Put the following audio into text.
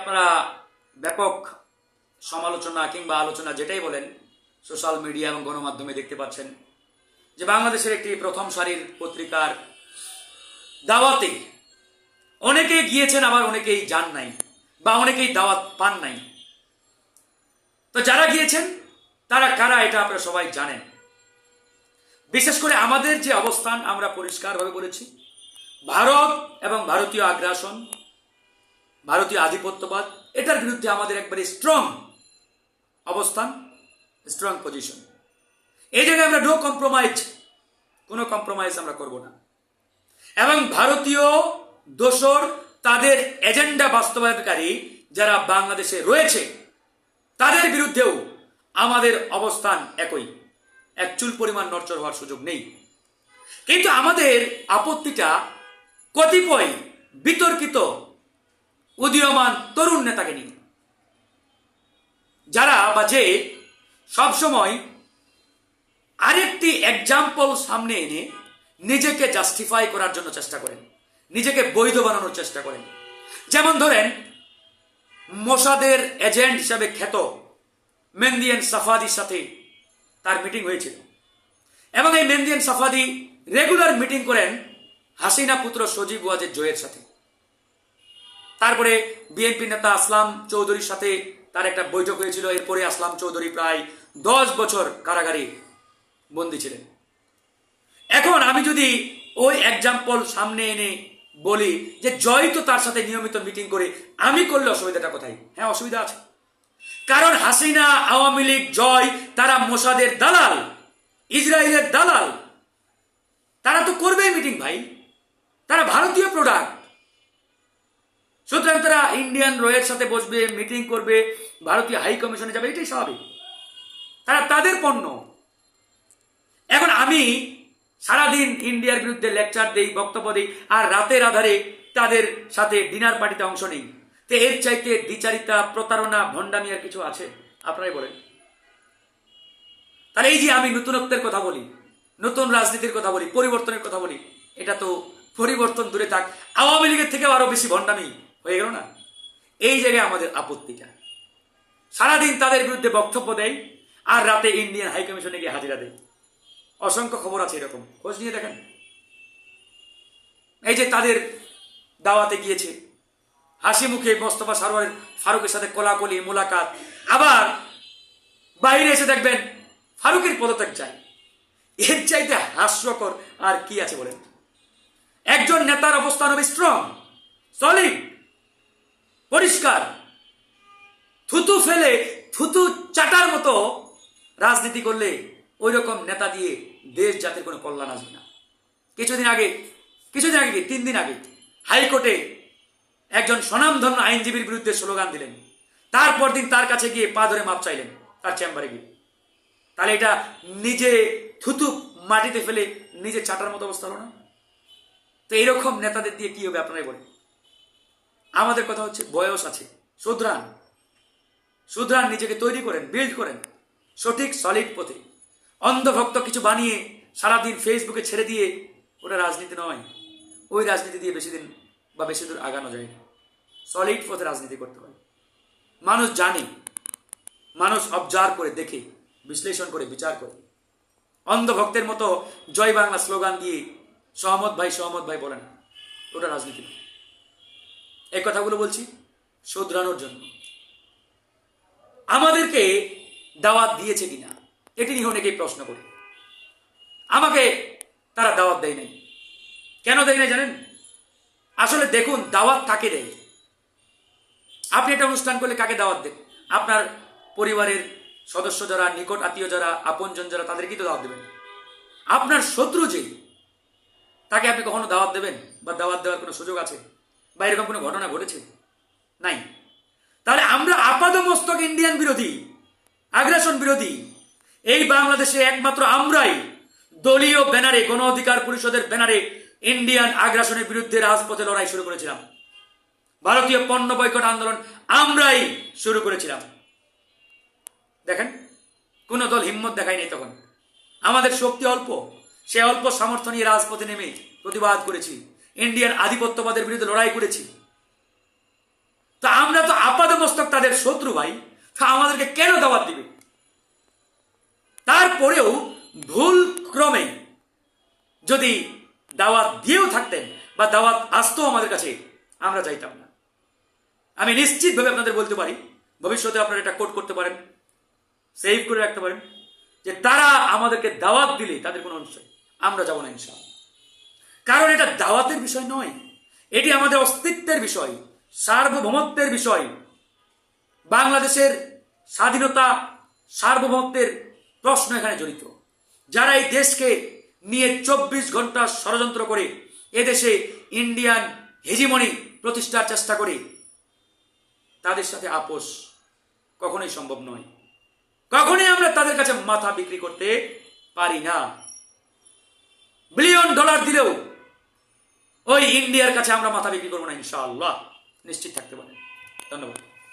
আপনারা ব্যাপক সমালোচনা কিংবা আলোচনা যেটাই বলেন, সোশ্যাল মিডিয়া এবং গণমাধ্যমে দেখতে পাচ্ছেন যে বাংলাদেশের একটি প্রথম সারির পত্রিকার দাওয়াতে অনেকেই গিয়েছেন, আবার অনেকেই যান নাই বা অনেকেই দাওয়াত পান নাই। তো যারা গিয়েছেন, তারা কারা এটা আপনারা সবাই জানেন। বিশেষ করে আমাদের যে অবস্থান আমরা পরিষ্কারভাবে বলেছি, ভারত এবং ভারতীয় আগ্রাসন ভারতীয় আধিপত্যবাদ, এটার বিরুদ্ধে আমাদের একবারে স্ট্রং অবস্থান স্ট্রং পজিশন এই জায়গায় আমরা নো কম্প্রোমাইজ কোনো কম্প্রোমাইজ আমরা করব না। এবং ভারতীয় দোসর তাদের এজেন্ডা বাস্তবায়নকারী যারা বাংলাদেশে রয়েছে, তাদের বিরুদ্ধেও আমাদের অবস্থান একই। এক চুল পরিমাণ নড়চড় হওয়ার সুযোগ নেই। কিন্তু আমাদের আপত্তিটা কতিপয় বিতর্কিত উদীয়মান তরুণ নেতাকে নিয়ে। যারা বা যে সবসময় আরেকটি এক্সাম্পল সামনে এনে নিজেকে জাস্টিফাই করার জন্য চেষ্টা করেন, নিজেকে বৈধ বানানোর চেষ্টা করেন। যেমন ধরেন, মোসাদের এজেন্ট হিসাবে খ্যাত মেন্দিয়ান সাফাদির সাথে তার মিটিং হয়েছিল। এবং এই মেন্দিয়ান সাফাদি রেগুলার মিটিং করেন হাসিনা পুত্র সজীব ওয়াজের জয়ের সাথে। তারপরে বিএনপি নেতা আসলাম চৌধুরীর সাথে, তার একটা বৈঠক হয়েছিল, এরপরে আসলাম চৌধুরী প্রায় দশ বছর কারাগারে বন্দী ছিলেন। এখন আমি যদি ওই এক্সাম্পল সামনে এনে বলি যে জয় তো তার সাথে নিয়মিত মিটিং করে, আমি করলে অসুবিধাটা কোথায়? হ্যাঁ অসুবিধা আছে। কারণ হাসিনা, আওয়ামী লীগ জয়, তারা মোসাদের দালাল, ইসরায়েলের দালাল। তারা তো করবেই মিটিং ভাই। তারা ভারতীয় প্রোডাক্ট সুতরাং তারা ইন্ডিয়ান রয়ের সাথে বসবে মিটিং করবে, ভারতীয় হাই কমিশনে যাবে, এটাই স্বাভাবিক। তারা তাদের পণ্য। এখন আমি সারাদিন ইন্ডিয়ার বিরুদ্ধে লেকচার দেই, বক্তব্য দিই, আর রাতের আধারে তাদের সাথে ডিনার পার্টিতে অংশ নেই। তো এর চাইতে দ্বিচারিতা, প্রতারণা, ভণ্ডামি আর কিছু আছে? আপনারাই বলেন। তাহলে এই যে আমি নতুনত্বের কথা বলি, নতুন রাজনীতির কথা বলি, পরিবর্তনের কথা বলি, এটা তো পরিবর্তন দূরে থাক। আওয়ামী লীগের থেকেও আরও বেশি ভণ্ডামি। হয়ে গেল না? এই জায়গায় আমাদের আপত্তিটা। সারাদিন তাদের বিরুদ্ধে বক্তব্য দেয় আর রাতে ইন্ডিয়ান হাই কমিশনে গিয়ে হাজিরা দেয়। অসংখ্য খবর আছে এরকম। খোঁজ নিয়ে দেখেন। এই যে তাদের দাওয়াতে গিয়েছে। হাসি মুখে মোস্তফা সারোয়ার ফারুকের সাথে কোলাকলি, মোলাকাত। আবার বাইরে এসে দেখবেন ফারুকের পদত্যাগ চাই। এর চাইতে হাস্যকর আর কি আছে বলেন? একজন নেতার অবস্থান হবে স্ট্রং সলিড পরিষ্কার। থুতু ফেলে, থুতু চাটার মতো রাজনীতি করলে ওই রকম নেতা দিয়ে দেশ জাতির কোনো কল্যাণ আসবে না। কিছুদিন আগে কিছুদিন আগে তিন দিন আগে হাইকোর্টে একজন স্বনামধন্য আইনজীবীর বিরুদ্ধে স্লোগান দিলেন। তারপর দিন তার কাছে গিয়ে পা ধরে মাপ চাইলেন তার চেম্বারে গিয়ে। তাহলে এটা নিজে থুতু মাটিতে ফেলে নিজে চাটার মতো অবস্থা হলো না? তো এইরকম নেতাদের দিয়ে কি হবে আপনারাই বলেন? আমাদের কথা হচ্ছে বয়স আছে। সুদ্রান সুদ্রান নিজেকে তৈরি করেন বিল্ড করেন। সঠিক সলিড পথে। অন্ধভক্ত কিছু বানিয়ে সারাদিন ফেসবুকে ছেড়ে দিয়ে ওটা রাজনীতি নয়। ওই রাজনীতি দিয়ে বেশি দিন বা বেশি দূর আগানো যায় না। সলিড পথে রাজনীতি করতে হয়। মানুষ জানে, মানুষ অবজার্ভ করে, দেখে, বিশ্লেষণ করে, বিচার করে। অন্ধভক্তের মতো জয় বাংলা স্লোগান দিয়ে সহমত ভাই সহমত ভাই বলে না। ওটা রাজনীতি নয়। এই কথাগুলো বলছি শোধরানোর জন্য। আমাদেরকে দাওয়াত দিয়েছে কিনা, এটি নিয়ে অনেকেই প্রশ্ন করে। আমাকে তারা দাওয়াত দেয় নাই। কেন দেয় নাই জানেন? আসলে দেখুন, দাওয়াত কাকে দেয়? আপনি একটা অনুষ্ঠান করলে কাকে দাওয়াত দেন? আপনার পরিবারের সদস্য যারা, নিকট আত্মীয় যারা, আপনজন যারা, তাদেরকেই তো দাওয়াত দেবেন। আপনার শত্রু যে, তাকে আপনি কখনো দাওয়াত দেবেন? বা দাওয়াত দেওয়ার কোনো সুযোগ আছে? বা এরকম কোনো ঘটনা ঘটেছে? নাই। তাহলে আমরা আপাদমস্তক ইন্ডিয়ান বিরোধী, আগ্রাসন বিরোধী, এই বাংলাদেশে একমাত্র আমরাই দলীয় ব্যানারে, গণ অধিকার পরিষদের ব্যানারে ইন্ডিয়ান আগ্রাসনের বিরুদ্ধে রাজপথে লড়াই শুরু করেছিলাম। ভারতীয় পণ্য বয়কট আন্দোলন আমরাই শুরু করেছিলাম। দেখেন, কোন দল হিম্মত দেখায়নি তখন। আমাদের শক্তি অল্প, সে অল্প সামর্থ্য নিয়ে রাজপথে নেমে প্রতিবাদ করেছি। ইন্ডিয়ান আধিপত্যবাদের বিরুদ্ধে লড়াই করেছি। তা আমরা তো আপ তাদের শত্রু ভাই, তা আমাদেরকে কেন দাওয়াত দিবে? তারপরেও ভুল ক্রমে যদি দাওয়াত দিয়েও থাকতেন বা দাওয়াত আসতো আমাদের কাছে, আমরা চাইতাম না। আমি নিশ্চিতভাবে আপনাদের বলতে পারি, ভবিষ্যতে আপনারা এটা কোট করতে পারেন, সেভ করে রাখতে পারেন, যে তারা আমাদেরকে দাওয়াত দিলে তাদের কোনো অংশ আমরা যাব না ইনশাআল্লাহ। কারণ এটা দাওয়াতের বিষয় নয়। এটি আমাদের অস্তিত্বের বিষয়, সার্বভৌমত্বের বিষয়। বাংলাদেশের স্বাধীনতা সার্বভৌমত্বের প্রশ্ন এখানে জড়িত। যারা এই দেশকে নিয়ে চব্বিশ ঘণ্টা ষড়যন্ত্র করে, এদেশে ইন্ডিয়ান হেজিমনি প্রতিষ্ঠার চেষ্টা করে, তাদের সাথে আপোষ কখনোই সম্ভব নয়। কখনোই আমরা তাদের কাছে মাথা বিক্রি করতে পারি না। বিলিয়ন ডলার দিলেও ওই ইন্ডিয়ার কাছে আমরা মাথা বিক্রি করব না ইনশাআল্লাহ। নিশ্চিত থাকতে পারেন ধন্যবাদ।